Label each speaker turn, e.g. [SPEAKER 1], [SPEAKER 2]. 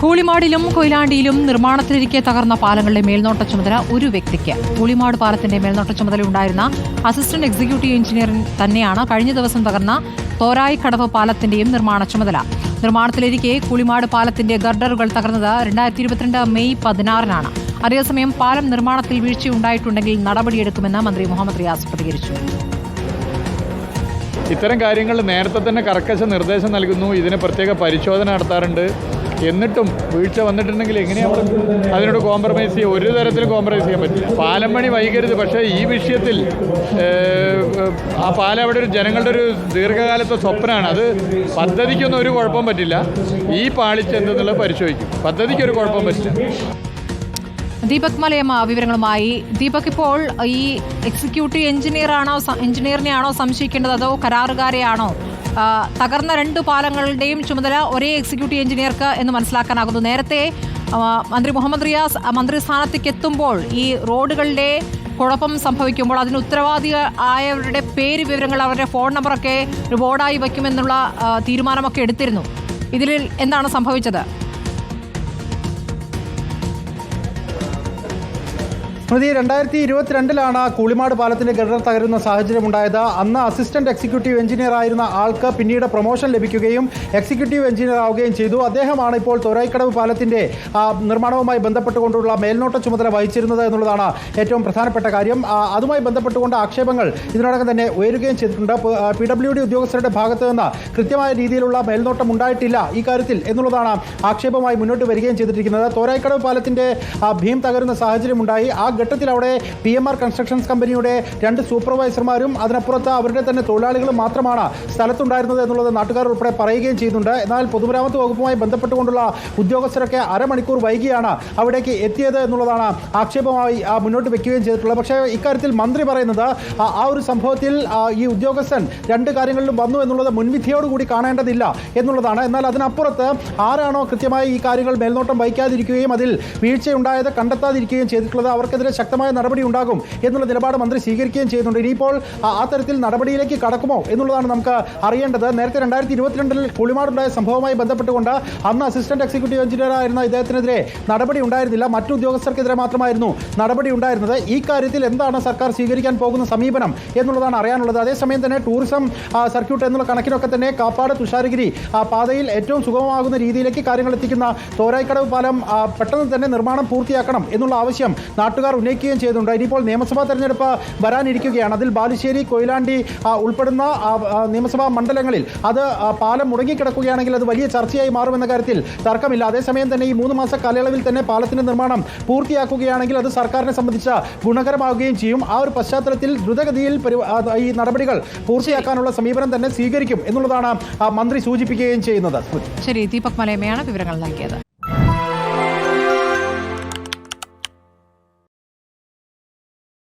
[SPEAKER 1] കൂളിമാടിലും കൊയിലാണ്ടിയിലും നിർമ്മാണത്തിലിരിക്കെ തകർന്ന പാലങ്ങളുടെ മേൽനോട്ട ചുമതല ഒരു വ്യക്തിക്ക്. കൂളിമാട് പാലത്തിന്റെ മേൽനോട്ട ചുമതല ഉണ്ടായിരുന്ന അസിസ്റ്റന്റ് എക്സിക്യൂട്ടീവ് എഞ്ചിനീയർ തന്നെയാണ് കഴിഞ്ഞ ദിവസം തകർന്ന തോരായി കടവ് പാലത്തിന്റെയും നിർമ്മാണ ചുമതല. നിർമ്മാണത്തിലിരിക്കെ കൂളിമാട് പാലത്തിന്റെ ഗർഡറുകൾ തകർന്നത് രണ്ടായിരത്തി ഇരുപത്തിരണ്ട് മെയ് പതിനാറിനാണ്. അതേസമയം പാലം നിർമ്മാണത്തിൽ വീഴ്ചയുണ്ടായിട്ടുണ്ടെങ്കിൽ നടപടിയെടുക്കുമെന്ന് മന്ത്രി മുഹമ്മദ് റിയാസ് പ്രതികരിച്ചു.
[SPEAKER 2] ഇത്തരം കാര്യങ്ങൾ നേരത്തെ തന്നെ കർക്കശ നിർദ്ദേശം നൽകുന്നു. ഇതിന് പ്രത്യേക പരിശോധന നടത്താറുണ്ട്. എന്നിട്ടും വീഴ്ച വന്നിട്ടുണ്ടെങ്കിൽ എങ്ങനെയാണ് അതിനോട് കോംപ്രമൈസ് ചെയ്യുക ഒരു തരത്തിലും കോംപ്രമൈസ് ചെയ്യാൻ പറ്റില്ല. പാലം വൈകരുത്. പക്ഷേ ഈ വിഷയത്തിൽ ആ പാലം അവിടെ ഒരു ജനങ്ങളുടെ ഒരു ദീർഘകാലത്തെ സ്വപ്നമാണ്. അത് പദ്ധതിക്കൊന്നും ഒരു കുഴപ്പം പറ്റില്ല. ഈ പാളിച്ച എന്തെന്നുള്ളത് പരിശോധിക്കും. പദ്ധതിക്ക് ഒരു കുഴപ്പം പറ്റില്ല.
[SPEAKER 1] ദീപക് മലയമ്മ വിവരങ്ങളുമായി. ദീപക് ഇപ്പോൾ ഈ എക്സിക്യൂട്ടീവ് എഞ്ചിനീയർ ആണോ എഞ്ചിനീയറിനെ ആണോ സംശയിക്കേണ്ടത്? അതോ കരാറുകാരെയാണോ തകർന്ന രണ്ട് പാലങ്ങളുടെയും ചുമതല ഒരേ എക്സിക്യൂട്ടീവ് എഞ്ചിനീയർക്ക് എന്ന് മനസ്സിലാക്കാനാകുന്നു. നേരത്തെ മന്ത്രി മുഹമ്മദ് റിയാസ് മന്ത്രിസ്ഥാനത്തേക്ക് എത്തുമ്പോൾ ഈ റോഡുകളുടെ കുഴപ്പം സംഭവിക്കുമ്പോൾ അതിന് ഉത്തരവാദി ആയവരുടെ പേര് വിവരങ്ങൾ അവരുടെ ഫോൺ നമ്പറൊക്കെ ബോർഡായി വയ്ക്കുമെന്നുള്ള തീരുമാനമൊക്കെ എടുത്തിരുന്നു. ഇതിൽ എന്താണ് സംഭവിച്ചത്?
[SPEAKER 3] സ്മൃതി രണ്ടായിരത്തി ഇരുപത്തിരണ്ടിലാണ് കൂളിമാട് പാലത്തിന്റെ ഗർഡർ തകരുന്ന സാഹചര്യം ഉണ്ടായത് അന്ന് അസിസ്റ്റന്റ് എക്സിക്യൂട്ടീവ് എഞ്ചിനീയർ ആയിരുന്ന ആൾക്ക് പിന്നീട് പ്രൊമോഷൻ ലഭിക്കുകയും എക്സിക്യൂട്ടീവ് എഞ്ചിനീയർ ആവുകയും ചെയ്തു. അദ്ദേഹമാണ് ഇപ്പോൾ തൊരൈക്കടവ് പാലത്തിന്റെ നിർമ്മാണവുമായി ബന്ധപ്പെട്ടുകൊണ്ടുള്ള മേൽനോട്ട ചുമതല വഹിച്ചിരുന്നത് എന്നുള്ളതാണ് ഏറ്റവും പ്രധാനപ്പെട്ട കാര്യം. അതുമായി ബന്ധപ്പെട്ടുകൊണ്ട് ആക്ഷേപങ്ങൾ ഇതിനോടകം തന്നെ ഉയരുകയും ചെയ്തിട്ടുണ്ട്. പി ഡബ്ല്യു ഡി ഉദ്യോഗസ്ഥരുടെ ഭാഗത്ത് നിന്ന് കൃത്യമായ രീതിയിലുള്ള മേൽനോട്ടം ഉണ്ടായിട്ടില്ല ഈ കാര്യത്തിൽ എന്നുള്ളതാണ് ആക്ഷേപമായി മുന്നോട്ട് വരികയും ചെയ്തിരിക്കുന്നത്. തോരായിക്കടവ് പാലത്തിന്റെ ഭീം തകരുന്ന സാഹചര്യമുണ്ടായി. ആ ഘട്ടത്തിൽ അവിടെ പി എം ആർ കൺസ്ട്രക്ഷൻസ് കമ്പനിയുടെ രണ്ട് സൂപ്പർവൈസർമാരും അതിനപ്പുറത്ത് അവരുടെ തന്നെ തൊഴിലാളികളും മാത്രമാണ് സ്ഥലത്തുണ്ടായിരുന്നത് എന്നുള്ളത് നാട്ടുകാർ ഉൾപ്പെടെ പറയുകയും ചെയ്യുന്നുണ്ട്. എന്നാൽ പൊതുമരാമത്ത് വകുപ്പുമായി ബന്ധപ്പെട്ടുകൊണ്ടുള്ള ഉദ്യോഗസ്ഥരൊക്കെ അരമണിക്കൂർ വൈകിയാണ് അവിടേക്ക് എത്തിയത് എന്നുള്ളതാണ് ആക്ഷേപമായി മുന്നോട്ട് വെക്കുകയും ചെയ്തിട്ടുള്ളത്. പക്ഷേ ഇക്കാര്യത്തിൽ മന്ത്രി പറയുന്നത് ആ ഒരു സംഭവത്തിൽ ഈ ഉദ്യോഗസ്ഥൻ രണ്ട് കാര്യങ്ങളിലും വന്നു എന്നുള്ളത് മുൻവിധിയോടുകൂടി കാണേണ്ടതില്ല എന്നുള്ളതാണ്. എന്നാൽ അതിനപ്പുറത്ത് ആരാണോ കൃത്യമായി ഈ കാര്യങ്ങൾ മേൽനോട്ടം വഹിക്കാതിരിക്കുകയും അതിൽ വീഴ്ചയുണ്ടായത് കണ്ടെത്താതിരിക്കുകയും ചെയ്തിട്ടുള്ളത് അവർക്കെതിരെ ശക്തമായ നടപടി ഉണ്ടാകും എന്നുള്ള നിലപാട് മന്ത്രി സ്വീകരിക്കുകയും ചെയ്യുന്നുണ്ട്. ഇനിയിപ്പോൾ ആ തരത്തിൽ നടപടിയിലേക്ക് കടക്കുമോ എന്നുള്ളതാണ് നമുക്ക് അറിയേണ്ടത്. നേരത്തെ രണ്ടായിരത്തി ഇരുപത്തിരണ്ടിൽ കുളിമാടുണ്ടായ സംഭവവുമായി ബന്ധപ്പെട്ടുകൊണ്ട് അന്ന് അസിസ്റ്റന്റ് എക്സിക്യൂട്ടീവ് എഞ്ചിനീയർ ആയിരുന്ന ഇദ്ദേഹത്തിനെതിരെ നടപടി ഉണ്ടായിരുന്നില്ല. മറ്റു ഉദ്യോഗസ്ഥർക്കെതിരെ മാത്രമായിരുന്നു നടപടി ഉണ്ടായിരുന്നത്. ഈ കാര്യത്തിൽ എന്താണ് സർക്കാർ സ്വീകരിക്കാൻ പോകുന്ന സമീപനം എന്നുള്ളതാണ് അറിയാനുള്ളത്. അതേസമയം തന്നെ ടൂറിസം സർക്യൂട്ട് എന്നുള്ള കണക്കിനൊക്കെ തന്നെ കാപ്പാട് തുഷാരഗിരി പാതയിൽ ഏറ്റവും സുഗമമാകുന്ന രീതിയിലേക്ക് കാര്യങ്ങൾ എത്തിക്കുന്ന തോരായിക്കടവ് പാലം പെട്ടെന്ന് തന്നെ നിർമ്മാണം പൂർത്തിയാക്കണം എന്നുള്ള ആവശ്യം നാട്ടുകാർ ഉന്നയിക്കുകയും ചെയ്തിട്ടുണ്ട്. ഇനിയിപ്പോൾ നിയമസഭാ തെരഞ്ഞെടുപ്പ് വരാനിരിക്കുകയാണ്. അതിൽ ബാലുശ്ശേരി കൊയിലാണ്ടി ഉൾപ്പെടുന്ന നിയമസഭാ മണ്ഡലങ്ങളിൽ അത് പാലം മുടങ്ങിക്കിടക്കുകയാണെങ്കിൽ അത് വലിയ ചർച്ചയായി മാറുമെന്ന കാര്യത്തിൽ തർക്കമില്ല. അതേസമയം തന്നെ ഈ മൂന്ന് മാസ കാലയളവിൽ തന്നെ പാലത്തിന്റെ നിർമ്മാണം പൂർത്തിയാക്കുകയാണെങ്കിൽ അത് സർക്കാരിനെ സംബന്ധിച്ച ഗുണകരമാവുകയും ചെയ്യും. ആ ഒരു പശ്ചാത്തലത്തിൽ ദ്രുതഗതിയിൽ ഈ നടപടികൾ പൂർത്തിയാക്കാനുള്ള സമീപനം തന്നെ സ്വീകരിക്കും എന്നുള്ളതാണ് മന്ത്രി സൂചിപ്പിക്കുകയും ചെയ്യുന്നത്.
[SPEAKER 1] ശരി ദീപക് മലയമയാണ് വിവരങ്ങൾ നൽകിയത്.